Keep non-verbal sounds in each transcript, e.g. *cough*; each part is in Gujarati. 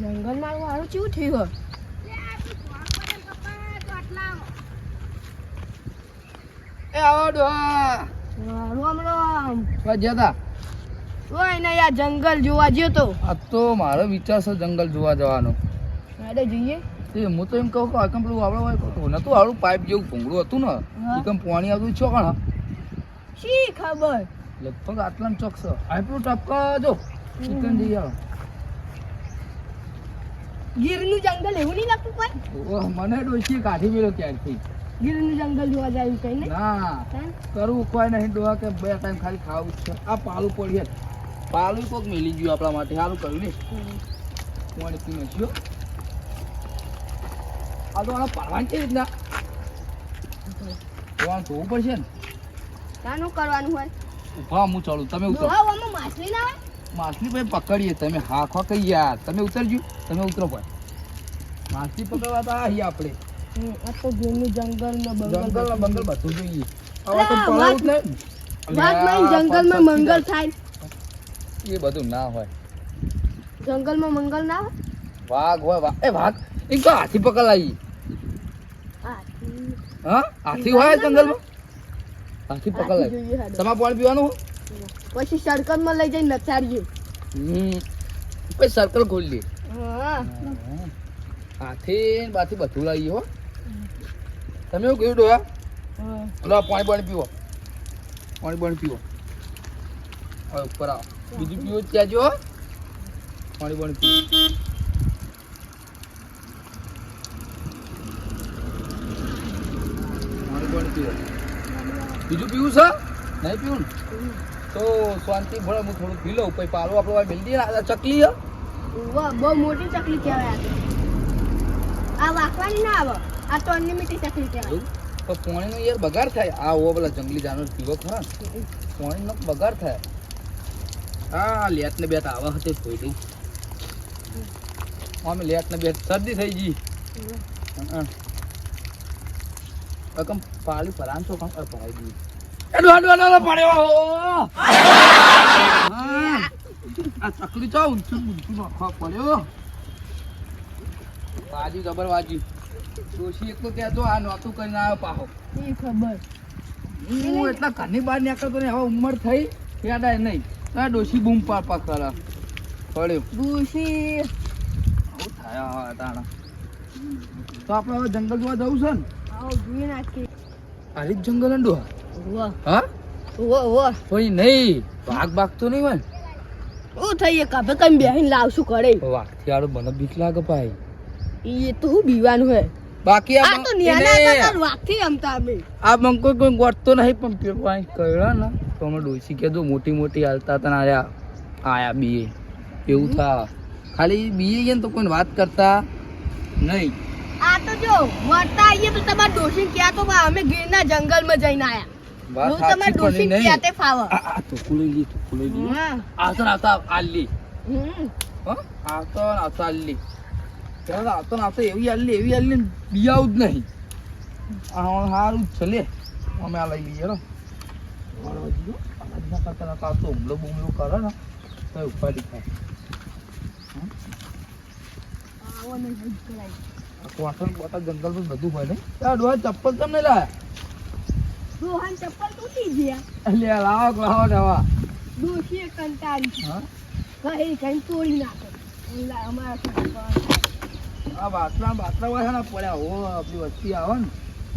જંગલમાં વાળું કેવું થયું એ આવો રામ રામ. ક્યાં ગયા તા. કોઈ નહીં આ જંગલ જોવા ગયો તો. આ તો મારો વિચાર છે જંગલ જોવા જવાનો. જઈએ. હું તો એમ કહું કે આકમ પેલું આપણે નતું આવડું પાઇપ જેવું ભૂંગળું હતું ને. એકમ પાણી આવતું છો કણ? શી ખબર. લગભગ આટલા ચોક છે આ પેલું ટપકા જો ચિકન જઈ આવો. ગીરનું જંગલ એવું નહીં લાગતું પણ ઓહ, મને ડોશી કાઢી મેલો ક્યારથી. ગીરનું જંગલ જોવા જાય કઈ નહીં ના? કરવું કોઈ નહીં ડોહા કે બે ટાઈમ ખાલી ખાવું છે. આ પાલું પડીએ. પાલું કોક મિલી ગયું આપણા માટે. સારું કર્યું ને. કોણ પી નાખ્યો આ તો આને પાડવાની રીતના? જોવાનું જોવું પડશે ને. શાનું કરવાનું હોય? ઊભા હું ચાલુ તમે ઉતરો. માછલી ના હોય? માછલી ભાઈ પકડીએ. તમે હા ખો કઈ યાર તમે ઉતરજો. તમે ઉતરો ભાઈ. માછલી પકડવા તો આહી આપણે. આ તો ગીરનું જંગલ ને જંગલ ને બંગલ બધું જોઈએ. હવે તો પડાવ ઉતરે. અલ્યા, જંગલમાં મંગલ થાય. એ બધું ના હોય. જંગલમાં મંગલ ના હોય? વાઘ હોય વાઘ. એ વાઘ એ તો હાથી પકડાઈ. હાથી. હા? હાથી હોય જંગલમાં? હાથી પકડ લે. તમારે પાણી પીવાનું? પછી સર્કલમાં લઈ જઈને નચાડીએ. હમ. પછી સર્કલ ખોલી દે. હાથી બાથી બધું લાવીએ હો. તમે એવું કહ્યું ડોયા. લો પાણી પાણી પીવો. પાણી પાણી પીવો. હવે ઉપર આવો. બીજું પીવો ત્યાં જો પાણી પાણી પીવો. પાણી પાણી પીવો. બીજું પીવું છે? નહીં પીવું ને? તો શાંતિ ભળે હું થોડું પી લઉં. પછી પાલો આપણો આ મિલતી ચકલી હે બહુ મોટી ચકલી કહેવાય આ વાકવાની ના આવે. આ તો અનલિમિટેડ ચકલી કહેવાય. તો પાણીનો યાર બગાડ થાય. આ ઓ પેલા જંગલી જાનવર પીવો ખરા પોણીનો બગાડ થાય. હા લેટ ને બેટ આવા હતે કોઈ દઉં. અમે લેટ ને બેટ શરદી થઈ ગઈ. હં. પાલી પરાન છો કામ પડાઈ દીધી એડો એડો એડો પડ્યો. આ ચકલી તો ઊંચું ઊંચું નાખવા પડ્યો. વાજી જબર વાજી. ડોશી એક તો કહેતો આ નોતું કરીને આવ્યો પાહો. એ ખબર. હું એટલા ઘરની બહાર નીકળતો ને હવે ઉંમર થઈ યાદાય નહીં. આ ડોશી બૂમ પાપા ખરા. પડ્યો. ડોશી. આવું થાય હવે અટાણા. તો આપણે હવે જંગલ જોવા જવું છે ને? આવો જોઈએ નાખી આલી જ જંગલ અંડો હા? વાહ ઓ કોઈ નહીં વાઘ બાગ તો નહીં હોય ઓ થઈ એક કાપે કઈ બેહીને લાવશું કરે વાઘથી આડો મને બીક લાગે ભાઈ. એ તો હું બીવાનું હે. બાકી આ તો નિયાના હતા વાઘથી રમતા અમે. આ બંકો કોઈ ગોટતો નહીં પણ પેલો ભાઈ કયો ને. તો અમે ડોસી કીધું મોટી મોટી હાલતા હતા આયા આયા બીએ. એવું થા. ખાલી બીએ ગયા તો કોઈ વાત કરતા નહીં. આ તો જો વર્તા આઈએ તો તમારે ડોશી ક્યાં તો અમે ગીરના જંગલમાં જઈને આયા. હું તમારે ક્યાં તે ફાવે આ તો તો આવતા આલી હમ. આવતા આલી આવતો એવી આલી એવી આલી બિયાવું જ નહીં. આ હવે સારું જ છે લે. અમે આ લઈ લઈએ રો કરતા આવતો હુમલો બુમલો કરે ને તો ઉપાડી થાય આવો ને હજ કરાય. કોટન બોટા જંગલ બધું હોય ને. ત્યાં ડોહા ચપ્પલ તમને લાયા. ડોહાન ચપ્પલ તૂટી ગયા. એટલે લાવો લાવો નવા ડોશીએ કંટાળી હા? કઈ કઈ તોડી નાખો. અમારા આ હોય ને પડ્યા. હો આપણી વસ્તી આવે ને.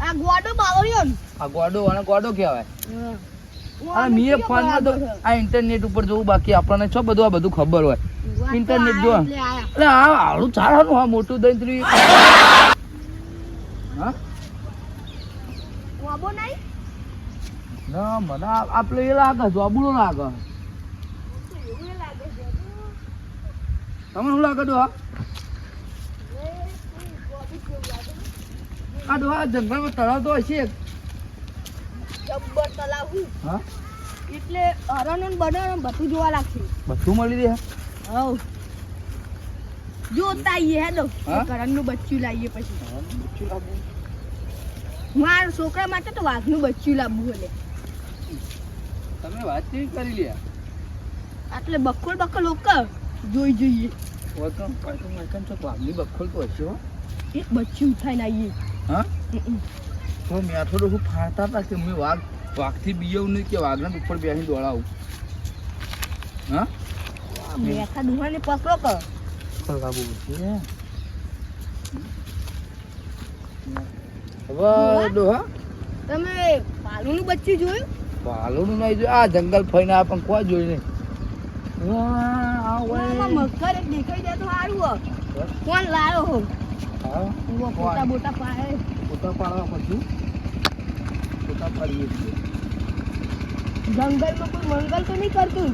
આ ગોડો બાવળ્યો આ ગોડો અને ગોડો કહેવાય. આ મીએ ફોનમાં તો આ ઇન્ટરનેટ ઉપર જોવું બાકી આપણને છો બધું આ બધું ખબર હોય ઇન્ટરનેટ જો. એટલે આ આળું ચાલવાનું હા મોટું ત્રી હા વાબો નહીં? ના મને આપણે એ લાગે જોબુડો લાગે લાગે તમે તમને શું લાગે ડોહા. આ ડોહા જંગલમાં તળાવ તો હશે. જબ્બર તલાવ હું. હા? એટલે હરણો ને બધું જોવા લાગશે. બધું મળી રહે? હા જોતા આઈએ હેડો? કરણનું બચ્ચું લાવીએ પછી. મારા છોકરા માટે તો વાઘનું બચ્ચું લાવવું એટલે. તમે વાત કેવી કરી લ્યા? આટલે બખોલ બકોલ ઓક જોઈ જોઈએ. વતન પાટું મારકન તો વાઘની બખોલ તો હશે હો. એક બચ્ચી ઉઠાઈને આવીએ હા? તો મેઠો હું ફાડતા હતા કે મેં વાઘ વાઘથી બીજવું નહીં કે વાઘના ઉપર બેસીને દોડાવું. હા? મેઠા ડુહાને પકડો કર હવે ડોહા? તમે પાલુનું બચ્ચું જોયું? ભાલુનું નહીં જોયું. આ જંગલ ફઈને આ પણ કોઈ જોયું નહીં. મગર એક દેખાઈ જાય તો સારું કોણ લાયો હો? બોટા પાડે. ફોટા પાડવા પછી ફોટા પાડીએ છીએ. જંગલમાં કોઈ મંગલ તો નહીં કરતું?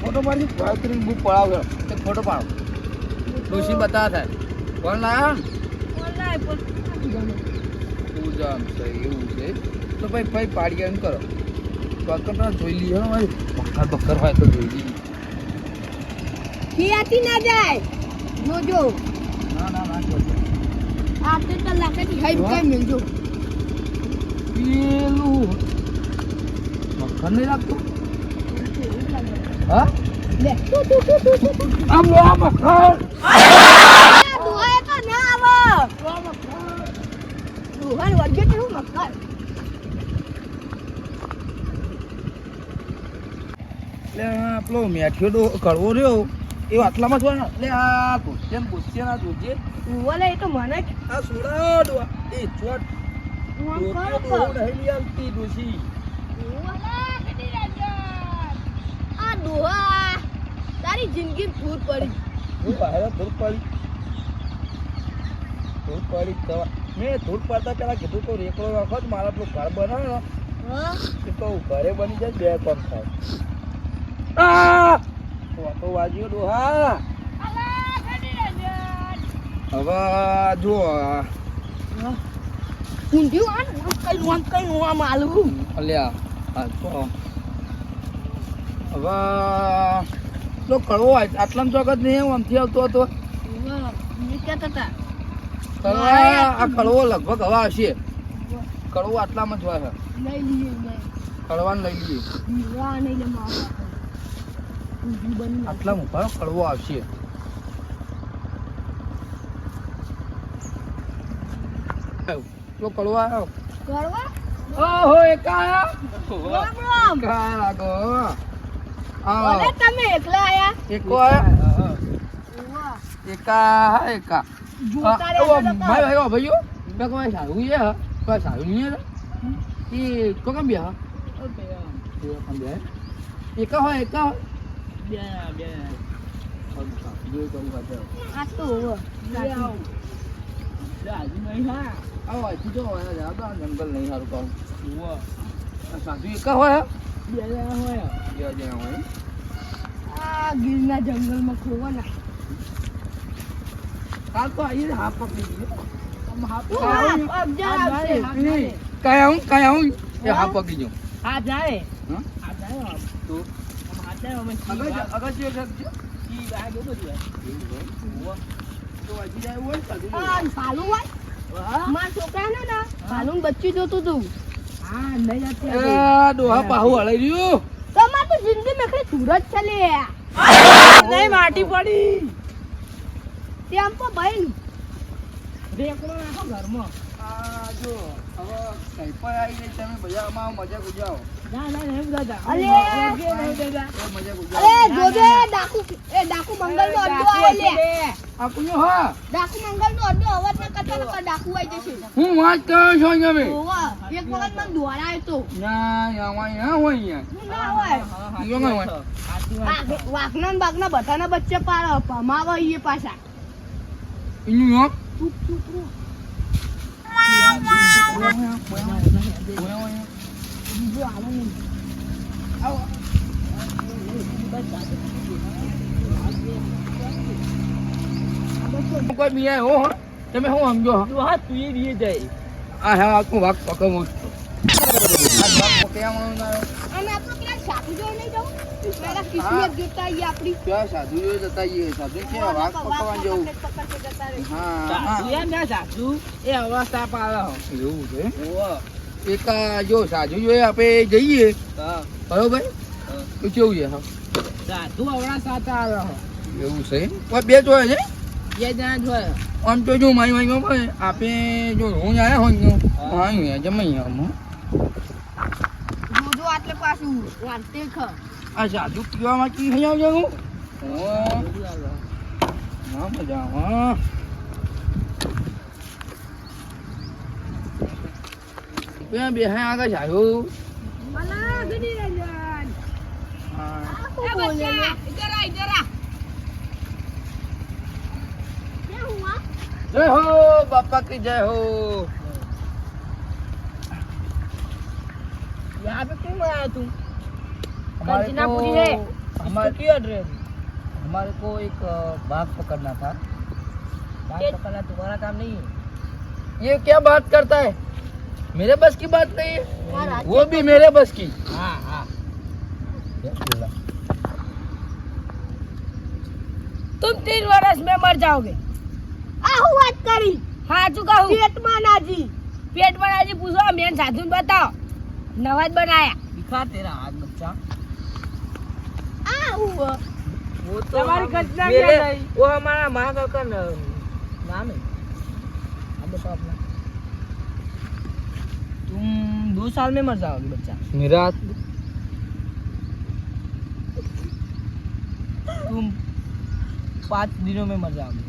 ફોટો પાડી ભાઈ બુક પડાવ ફોટો પાડો. ડોશી બતા થાય. કોણ લાયા? કોણ લાય? પૂજા છે એવું છે. તો ભાઈ ભાઈ પાડી એમ કરો. બકર જોઈ લઈએ ભાઈ. બકર બકર હોય તો જોઈ લઈએ. ખિયાતી ના જાય. જોજો. આટલે લાગતું હા લે તું આ મક્ખન દુહાય તો ના આવો દુહાન વર્ગે તો હું એટલે કડવો રહ્યો એ આટલામાં જોવા ને એટલે આ ગુસ્સે આ જોજે એ તો મને આ સોડા ડો એ ચોટ. હું ડોક્યો કરો ડોહો નહીં લઈ આવતી ડોશી આ દુહા. તારી જિંદગી ભૂત પડી. હું બહાર ધૂળ પડી. ધૂળ પડી દવા મેં ધૂળ પડતા પેલા કીધું તો રેકડો રાખો જ મારા પેલું ઘર બનાવે. ને તો ઘરે બની જાય બે કામ થાય. આ! ફોટો વાગ્યો ડોહા હવે જો આ ઊંધિયું આમ કઈ નું કઈ આમ આલું. અલ્યા આ તો. હવે તો કડવો હોય ચોકત નહીં આમથી આવતો હતો આ કડવો લગભગ હવા આવશે કડવો આટલામાં જ હોય કડવાને લઈ લઈએ આટલામાં કડવો આવશે તો કળવા આવ્યો કળવા ઓહો એકા રામ રામ એકા લાગો ઓલે તમે એકલા આયા? એકો આયા? એકા હા એકા જોતા રે ભાઈ ભાઈ ભાઈઓ. બે કોઈ સારું છે કોઈ સારું નહીં એ તો કેમ બે હા? એકા હોય એકા હોય? બે બે. આ તો હોવે. નહીં હા જો અહીંયા જાઓ તો જંગલ નહીં સારું કહું આ સાધુ એકા હોય બે જણા હોય બે જણા હોય આ ગીરના જંગલમાં ખોવાના કાલ તો આવીને હાફ પકડી ગયો કાંઈ આવું કાંઈ આવું એ હાફ પકડી જાઉં આ જાય હા જાય. તો આ જાય અમે આગળ જા- જે. ઈ આ બહુ બધું સુરત છે માટી પડી તેમ તો ભાઈ કઈ પણ આવી ગઈ તમે બધા મજા ગુજાવો. તો એ હા. ડાકુ મંગલ નો અડ્ડો અવાજ ના કરતા નકર ડાકુ આવી જશે. હું વાત કરો છો અહીંયા એક વખત મને દોડાય તો. ના હોય. વાઘના બાઘના બધાના બચ્ચે પાડે પમાવે ઈ પાછા રહો. બીજું આવે નહીં કોઈ બી હો હો. તમે શું સમજો હો? તું હા તું એ બી જાય. આ હા આખું વાઘ પકડવું છું. સાધુ એ અવસ્થા પાડે હો. એવું છે. એક જો સાજુ જોઈએ આપણે જઈએ. હા. બરોબર? તો કેવું છે સાધુ અવળા સાચા આવે એવું છે પણ બે જોયા છે? બે જણા જોયા. આમ તો જો મારી મારી માં આપે જો હું આવ્યા હોય ને હું. જમાઈ આમ. જોજો આટલે પાછું. વાંચતે ખ. આ સાજુ પીવામાં કી થઈ આવજો હા હા મજા હા. ત્યાં બે આગળ જાયો અલા ગડી રંજન હા આ કોણ બોલે લે? ઇધર આ ઇધર આ ક્યાં હુઆ જય હો બાપા કી જય હો यहाँ पे क्यों आया तू हमारे कंचनापुरी को है हमारे इसको क्यों एड्रेस हमारे को एक अ, बाघ पकड़ना था बात पकड़ना तुम्हारा काम नहीं है ये क्या बात करता है मेरे बस की बात नहीं है મારા वो भी मेरे बस की हाँ हाँ तुम तीन वर्ष में मर जाओगे આ હું વાત કરી हाँ चुका हूँ પેટમાં નાજી पेट बना जी पूछो मेन साधु ने बताओ नवाज बनाया दिखा तेरा हाथ बच्चा આ હું वो तो हमारी हम- घटना मेरे- क्या है वो हमारा महाकाल का न- नाम है अब बताओ अपना तुम दो साल में मर जाओगे बच्चा मेरा तुम पाँच दिनों में मर जाओगे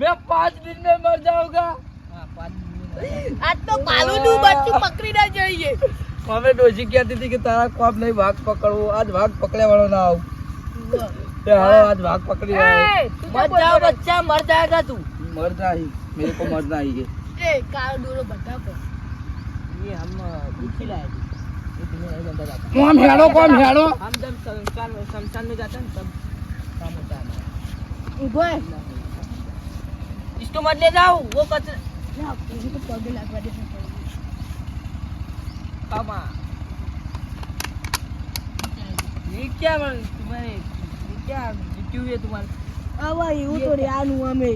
मैं पाँच दिन में मर जाऊंगा हाँ पाँच दिन में मर जाओगे। આ તો પાલુનું બચ્ચું પકડી ના જઈએ हमें डोजी कहती थी कि तारा को अब नहीं भाग पकड़ो आज भाग पकड़े वालों ना आओ ये हालो आज भाग पकड़ी वाले ए, मत जाओ बच्चा मरना ही मेरे को मरना ही है ए काल डोरो बता को। ये हम दुखी लाए थे। तो हम हेड़ो को हम हेड़ो? हम जब शमशान में शमशान में जाते हैं तब काम होता है उबो इसको मत ले जाओ वो कचरा ना तो पग लगवा देना पापा। ये क्या मन तुम्हारे ये क्या जीती हुई है तुम्हारे? अब ये तो रियान हुआ मैं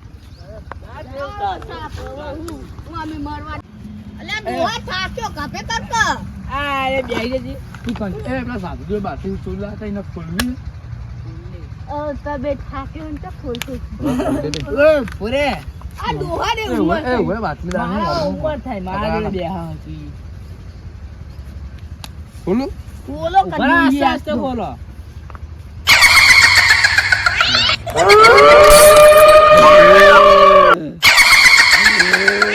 બોલું બોલો આસ્તે આસ્તે બોલો Yeah. *laughs*